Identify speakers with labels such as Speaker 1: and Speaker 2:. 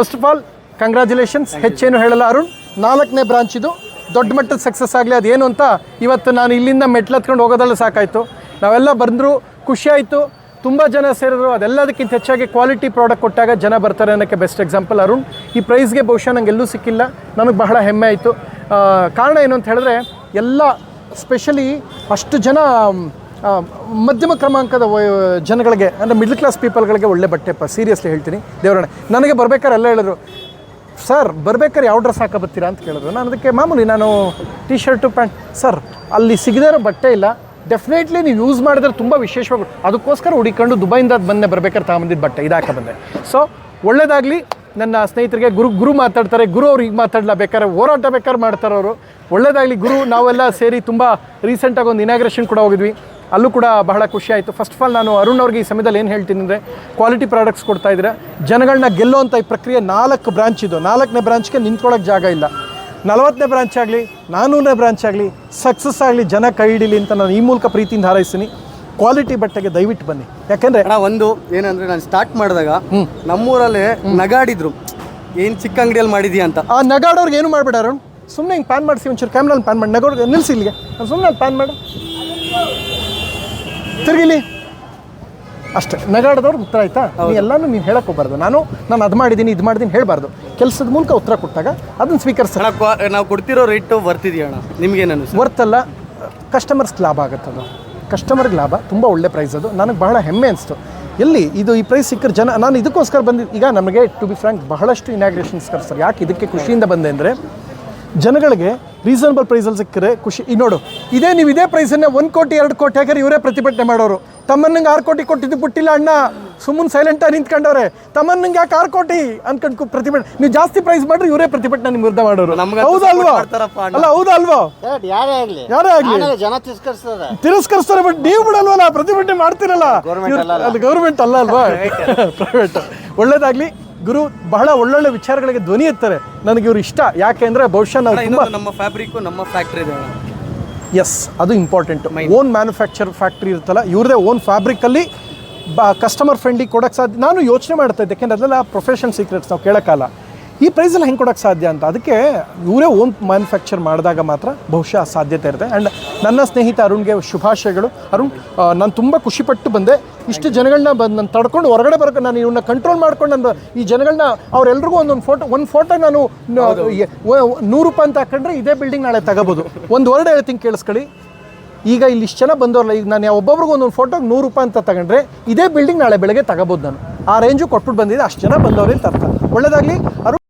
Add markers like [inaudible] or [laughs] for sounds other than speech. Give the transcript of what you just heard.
Speaker 1: First of all congratulations ಹೆಚ್ಚೇನು ಹೇಳಲ್ಲ ಅರುಣ್. ನಾಲ್ಕನೇ ಬ್ರಾಂಚ್ ಇದು. ದೊಡ್ಡ ಮಟ್ಟದ ಸಕ್ಸಸ್ ಆಗಲಿ ಅದೇನು ಅಂತ ಇವತ್ತು ನಾನು ಇಲ್ಲಿಂದ ಮೆಟ್ಲತ್ಕೊಂಡು ಹೋಗೋದಲ್ಲ ಸಾಕಾಯಿತು. ನಾವೆಲ್ಲ ಬಂದರೂ ಖುಷಿ ಆಯಿತು. ತುಂಬ ಜನ ಸೇರಿದ್ರು. ಅದೆಲ್ಲದಕ್ಕಿಂತ ಹೆಚ್ಚಾಗಿ ಕ್ವಾಲಿಟಿ ಪ್ರಾಡಕ್ಟ್ ಕೊಟ್ಟಾಗ ಜನ ಬರ್ತಾರೆ ಅನ್ನೋಕ್ಕೆ ಬೆಸ್ಟ್ ಎಕ್ಸಾಂಪಲ್ ಅರುಣ್. ಈ ಪ್ರೈಸ್ಗೆ ಬಹುಶಃ ನಂಗೆ ಎಲ್ಲೂ ಸಿಕ್ಕಿಲ್ಲ. ನನಗೆ ಬಹಳ ಹೆಮ್ಮೆ ಆಯಿತು. ಕಾರಣ ಏನು ಅಂತ ಹೇಳಿದ್ರೆ ಎಲ್ಲ ಸ್ಪೆಷಲಿ ಅಷ್ಟು ಜನ ಮಧ್ಯಮ ಕ್ರಮಾಂಕದ ಜನಗಳಿಗೆ, ಅಂದರೆ ಮಿಡ್ಲ್ ಕ್ಲಾಸ್ ಪೀಪಲ್ಗಳಿಗೆ ಒಳ್ಳೆ ಬಟ್ಟೆಪ್ಪ ಸೀರಿಯಸ್ಲಿ ಹೇಳ್ತೀನಿ. ದೇವರಣ್ಣ, ನನಗೆ ಬರ್ಬೇಕಾದ್ರೆ ಎಲ್ಲ ಹೇಳಿದ್ರು ಸರ್ ಬರ್ಬೇಕಾದ್ರೆ ಯಾವ ಡ್ರೆಸ್ ಹಾಕ ಬರ್ತೀರಾ? ಅಂತ ಕೇಳಿದ್ರು. ನಾನು ಅದಕ್ಕೆ, ಮಾಮೂಲಿ ನಾನು ಟಿ ಶರ್ಟು ಪ್ಯಾಂಟ್ ಸರ್ ಅಲ್ಲಿ ಸಿಗದೇ ಇರೋ ಬಟ್ಟೆ ಇಲ್ಲ. ಡೆಫಿನೆಟ್ಲಿ ನೀವು ಯೂಸ್ ಮಾಡಿದ್ರೆ ತುಂಬ ವಿಶೇಷವಾಗಿ ಅದಕ್ಕೋಸ್ಕರ ಹುಡಿಕೊಂಡು ದುಬೈಯಿಂದ ಬಂದೆ ಬರ್ಬೇಕಾದ್ರೆ ತಗೊಂಬಂದಿದ್ದು ಬಟ್ಟೆ, ಇದಾಕ ಬಂದೆ. ಸೊ ಒಳ್ಳೇದಾಗಲಿ. ನನ್ನ ಸ್ನೇಹಿತರಿಗೆ ಗುರು ಗುರು ಮಾತಾಡ್ತಾರೆ, ಗುರು ಅವ್ರು ಈಗ ಮಾತಾಡಲ್ಲ ಬೇಕಾದ್ರೆ ಹೋರಾಟ ಬೇಕಾದ್ರೆ ಮಾಡ್ತಾರೆ ಅವರು ಒಳ್ಳೇದಾಗಲಿ ಗುರು, ನಾವೆಲ್ಲ ಸೇರಿ ತುಂಬ ರೀಸೆಂಟಾಗಿ ಒಂದು ಇನಾಗ್ರೇಷನ್ ಕೂಡ ಹೋಗಿದ್ವಿ. ಅಲ್ಲೂ ಕೂಡ ಬಹಳ ಖುಷಿ ಆಯಿತು. ಫಸ್ಟ್ ಆಫ್ ಆಲ್ ನಾನು ಅರುಣ್ ಅವ್ರಿಗೆ ಈ ಸಮಯದಲ್ಲಿ ಏನು ಹೇಳ್ತೀನಿ ಅಂದರೆ ಕ್ವಾಲಿಟಿ ಪ್ರಾಡಕ್ಟ್ಸ್ ಕೊಡ್ತಾ ಇದ್ದೀರಾ ಜನಗಳನ್ನ ಗೆಲ್ಲೋವಂಥ ಈ ಪ್ರಕ್ರಿಯೆ ನಾಲ್ಕು ಬ್ರಾಂಚ್ ಇದು. ನಾಲ್ಕನೇ ಬ್ರಾಂಚ್ಗೆ ನಿಂತ್ಕೊಳ್ಳೋಕೆ ಜಾಗ ಇಲ್ಲ. ನಲವತ್ತನೇ ಬ್ರಾಂಚ್ ಆಗಲಿ ನಾನ್ನೂರನೇ ಬ್ರಾಂಚ್ ಆಗಲಿ ಸಕ್ಸಸ್ ಆಗಲಿ ಜನ ಕೈ ಹಿಡೀಲಿ ಅಂತ ನಾನು ಈ ಮೂಲಕ ಪ್ರೀತಿಯಿಂದ ಹಾರೈಸ್ತೀನಿ. ಕ್ವಾಲಿಟಿ ಬಟ್ಟೆಗೆ ದಯವಿಟ್ಟು ಬನ್ನಿ. ಯಾಕೆಂದರೆ
Speaker 2: ಅಣ್ಣ ಒಂದು ಏನಂದರೆ ನಾನು ಸ್ಟಾರ್ಟ್ ಮಾಡಿದಾಗ ನಮ್ಮೂರಲ್ಲಿ ನಗಾಡಿದ್ರು. ಏನು ಚಿಕ್ಕ ಅಂಗಡಿಯಲ್ಲಿ ಮಾಡಿದೀಯ ಅಂತ.
Speaker 1: ಆ ನಗಾಡೋರ್ಗೆ ಏನು ಮಾಡಬೇಡ ಅರುಣ್? ಸುಮ್ಮನೆ ಹಿಂಗೆ ಪ್ಯಾನ್ ಮಾಡಿಸಿ ಒಂಚೂರು ಕ್ಯಾಮ್ರಲ್ಲಿ ಪ್ಯಾನ್ ಮಾಡಿ. ನಗೋರ್ಗೆ ನಿಲ್ಸಿ ಇಲ್ಲಿಗೆ. ಸುಮ್ಮನೆ ಪ್ಯಾನ್ ಮಾಡು. ತಿರ್ಗಿಲಿ ಅಷ್ಟೇ ನಗಾಡದವ್ರಿಗೆ ಉತ್ತರ ಆಯ್ತಾ? ಎಲ್ಲಾನು ನೀನು ಹೇಳಕ್ ಹೋಗ್ಬಾರ್ದು. ನಾನು ನಾನು ಅದು ಮಾಡಿದ್ದೀನಿ ಇದು ಮಾಡಿದ್ದೀನಿ ಹೇಳಬಾರ್ದು. ಕೆಲಸದ ಮೂಲಕ ಉತ್ತರ ಕೊಟ್ಟಾಗ ಅದನ್ನು ಸ್ವೀಕರಿಸ
Speaker 2: ಅಣ್ಣ ನಾವು ಕೊಡ್ತಿರೋ ರೇಟ್ ಬರ್ತಿದೆಯಣ್ಣ ನಿಮ್ಗೇನು ಅನಿಸ್ತು
Speaker 1: ವರ್ತ್ ಅಲ್ಲ ಕಸ್ಟಮರ್ಸ್ಗೆ ಲಾಭ ಆಗುತ್ತೆ ಅದು. ಕಸ್ಟಮರ್ಗೆ ಲಾಭ ತುಂಬ ಒಳ್ಳೆ ಪ್ರೈಸ್ ಅದು. ನನಗೆ ಬಹಳ ಹೆಮ್ಮೆ ಅನಿಸ್ತು. ಎಲ್ಲಿ ಇದು ಈ ಪ್ರೈಸ್ ಸಿಕ್ಕರೆ ಜನ ನಾನು ಇದಕ್ಕೋಸ್ಕರ ಬಂದಿದ್ದು ಈಗ ನಮಗೆ ಟು ಬಿ ಫ್ರ್ಯಾಂಕ್ ಬಹಳಷ್ಟು ಇನಾಗ್ರೇಷನ್ಸ್ ಕರ್ಸ್ತಾರೆ ಯಾಕೆ ಇದಕ್ಕೆ ಖುಷಿಯಿಂದ ಬಂದೆ ಅಂದರೆ ಜನಗಳಿಗೆ ರೀಸನಬಲ್ ಪ್ರೈಸಲ್ಲಿ ಸಿಕ್ಕರೆ ಖುಷಿ. ಈಗ ನೋಡು ಇದೇ ನೀವು ಇದೇ ಪ್ರೈಸನ್ನೇ ಒಂದು ಕೋಟಿ ಎರಡು ಕೋಟಿ ಹಾಕಿದ್ರೆ ಇವರೇ ಪ್ರತಿಭಟನೆ ಮಾಡೋರು. ತಮ್ಮನ್ನಂಗೆ ಆರು ಕೋಟಿ ಕೊಟ್ಟಿದ್ದು ಬಿಟ್ಟಿಲ್ಲ ಅಣ್ಣ. ಸುಮ್ಮನೆ ಸೈಲೆಂಟಾಗಿ ನಿಂತ್ಕೊಂಡವ್ರೆ. ತಮ್ಮನ್ನಂಗೆ ಯಾಕೆ ಆರು ಕೋಟಿ ಅನ್ಕೊಂಡು ಕು- ಪ್ರತಿಭಟನೆ ನೀವು ಜಾಸ್ತಿ ಪ್ರೈಸ್ ಮಾಡ್ರಿ ಇವರೇ ಪ್ರತಿಭಟನೆ ನಿಮ್ಮ ವಿರುದ್ಧ ಮಾಡೋರು.
Speaker 2: ಹೌದಲ್ವಾ?
Speaker 1: ಹೌದಾ ಅಲ್ವಾ ಅಲ್ಲ
Speaker 3: ಹೌದಲ್ವಾ? ಯಾರೇ ಆಗಲಿ.
Speaker 1: ಯಾರೇ ಆಗಲಿ?
Speaker 3: ಜನ ತಿರಸ್ಕರಿಸ್ತಾರೆ.
Speaker 1: ತಿರಸ್ಕರಿಸ್ತಾರೆ ಬಟ್ ನೀವು ಬಿಡಲ್ವಲ್ಲ ಪ್ರತಿಭಟನೆ ಮಾಡ್ತಿರಲ್ಲ. ಅದು ಗೌರ್ಮೆಂಟ್ ಅಲ್ಲ ಅಲ್ವಾ? ಪ್ರೈವೇಟ್ [laughs] ಒಳ್ಳೇದಾಗ್ಲಿ. ಗುರು ಬಹಳ ಒಳ್ಳೊಳ್ಳೆ ವಿಚಾರಗಳಿಗೆ ಧ್ವನಿ ಎತ್ತಾರೆ. ನನಗೆ ಇವ್ರು ಇಷ್ಟ. ಯಾಕೆ ಅಂದ್ರೆ ಬಹುಶಃ ನಾವು ತುಂಬ
Speaker 2: ನಮ್ಮ ಫ್ಯಾಬ್ರಿಕ್ ನಮ್ಮ ಫ್ಯಾಕ್ಟ್ರಿ ಇದೆ.
Speaker 1: ಎಸ್ ಅದು ಇಂಪಾರ್ಟೆಂಟ್ ಓನ್ ಮ್ಯಾನುಫ್ಯಾಕ್ಚರ್ ಫ್ಯಾಕ್ಟ್ರಿ ಇರುತ್ತಲ್ಲ ಇವ್ರದೇ ಓನ್ ಫ್ಯಾಬ್ರಿಕಲ್ಲಿ ಬ ಕಸ್ಟಮರ್ ಫ್ರೆಂಡ್ಲಿ ಕೊಡೋಕ್ಕೆ ಸಾಧ್ಯ ನಾನು ಯೋಚನೆ ಮಾಡ್ತಾ ಇದ್ದೆ ಯಾಕೆಂದ್ರೆ ಅದೆಲ್ಲ ಪ್ರೊಫೆಷನ್ ಸೀಕ್ರೆಟ್ಸ್ ನಾವು ಕೇಳೋಕ್ಕಲ್ಲ ಈ ಪ್ರೈಸಲ್ಲಿ ಹೆಂಗೆ ಕೊಡೋಕ್ಕೆ ಸಾಧ್ಯ ಅಂತ? ಅದಕ್ಕೆ ಇವರೇ ಓನ್ ಮ್ಯಾನುಫ್ಯಾಕ್ಚರ್ ಮಾಡಿದಾಗ ಮಾತ್ರ ಬಹುಶಃ ಸಾಧ್ಯತೆ ಇರುತ್ತೆ. ಆ್ಯಂಡ್ ನನ್ನ ಸ್ನೇಹಿತ ಅರುಣ್ಗೆ ಶುಭಾಶಯಗಳು. ಅರುಣ್ ನಾನು ತುಂಬ ಖುಷಿಪಟ್ಟು ಬಂದೆ. ಇಷ್ಟು ಜನಗಳನ್ನ ಬಂದು ನಾನು ತಡ್ಕೊಂಡು ಹೊರಗಡೆ ಬರೋಕೆ ನಾನು ಇವನ್ನ ಕಂಟ್ರೋಲ್ ಮಾಡ್ಕೊಂಡು ನಾನು ಈ ಜನಗಳನ್ನ ಅವರೆಲ್ರಿಗೂ ಒಂದೊಂದು ಫೋಟೋ ಒಂದು ಫೋಟೋ ನಾನು ನೂರು ರೂಪಾಯಿ ಅಂತ ಹಾಕೊಂಡ್ರೆ ಇದೇ ಬಿಲ್ಡಿಂಗ್ ನಾಳೆ ತಗೋಬೋದು. ಒಂದು ವರ್ಡ್ ಹೇಳ್ತೀನಿ ಕೇಳಿಸ್ಕೊಳ್ಳಿ. ಈಗ ಇಲ್ಲಿ ಇಷ್ಟು ಜನ ಬಂದವರಲ್ಲ ಈಗ ನಾನು ಒಬ್ಬೊಬ್ರಿಗೆ ಒಂದೊಂದು ಫೋಟೋಗೆ ನೂರು ರೂಪಾಯಿ ಅಂತ ತಗೊಂಡ್ರೆ ಇದೇ ಬಿಲ್ಡಿಂಗ್ ನಾಳೆ ಬೆಳಗ್ಗೆ ತಗೋಬೋದು ನಾನು. ಆ ರೇಂಜು ಕೊಟ್ಬಿಟ್ಟು ಬಂದಿದೆ ಅಷ್ಟು ಜನ ಬಂದವರೇ ತರ್ತಾರೆ ಅರ್ಥ. ಒಳ್ಳೇದಾಗಲಿ. ಅರುಣ್